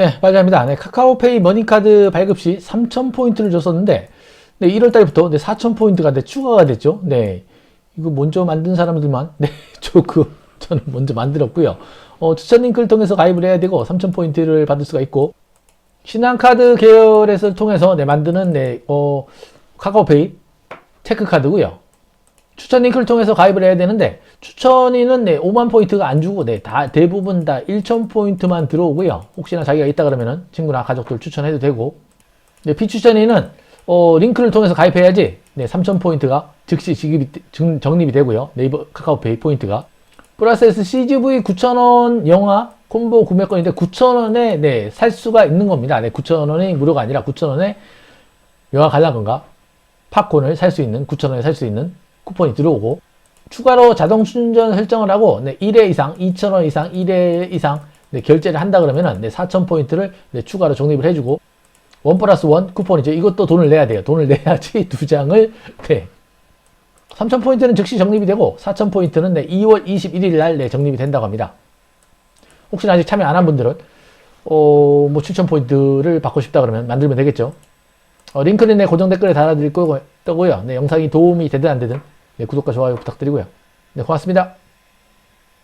네, 빨리합니다. 네, 카카오페이 머니카드 발급 시 3,000포인트를 줬었는데, 네, 1월달부터 네, 4,000포인트가 네, 추가가 됐죠. 네, 이거 먼저 만든 사람들만, 네, 저, 그, 저는 먼저 만들었고요. 어, 추천 링크를 통해서 가입을 해야 되고, 3,000포인트를 받을 수가 있고, 신한카드 계열에서 통해서 네, 만드는 네, 어, 카카오페이 체크카드고요. 추천 링크를 통해서 가입을 해야 되는데 추천인은 네, 5만 포인트가 안 주고 네, 다 대부분 다 1천 포인트만 들어오고요. 혹시나 자기가 있다 그러면은 친구나 가족들 추천해도 되고 네, 비추천인은 어, 링크를 통해서 가입해야지 네, 3천 포인트가 즉시 지급이 정- 적립이 되고요. 네이버 카카오페이 포인트가 플러스 CGV 9,000원 영화 콤보 구매권인데 9,000원에 네, 살 수가 있는 겁니다. 네, 9,000원이 무료가 아니라 9,000원에 영화 관람권과 팝콘을 살 수 있는 9,000원에 살 수 있는 쿠폰이 들어오고 추가로 자동 충전 설정을 하고 네, 1회 이상 2,000원 이상 1회 이상 네, 결제를 한다 그러면은 네, 4,000포인트를 네, 추가로 적립을 해주고 원 플러스 원 쿠폰이죠. 이것도 돈을 내야 돼요. 돈을 내야지 두 장을 네. 3,000포인트는 즉시 적립이 되고 4,000포인트는 네, 2월 21일 날 네, 적립이 된다고 합니다. 혹시나 아직 참여 안 한 분들은 어, 뭐 추천 포인트를 받고 싶다 그러면 만들면 되겠죠. 어, 링크는 내 고정 댓글에 달아드릴 거고, 요 네, 영상이 도움이 되든 안 되든 네, 구독과 좋아요 부탁드리고요. 네, 고맙습니다.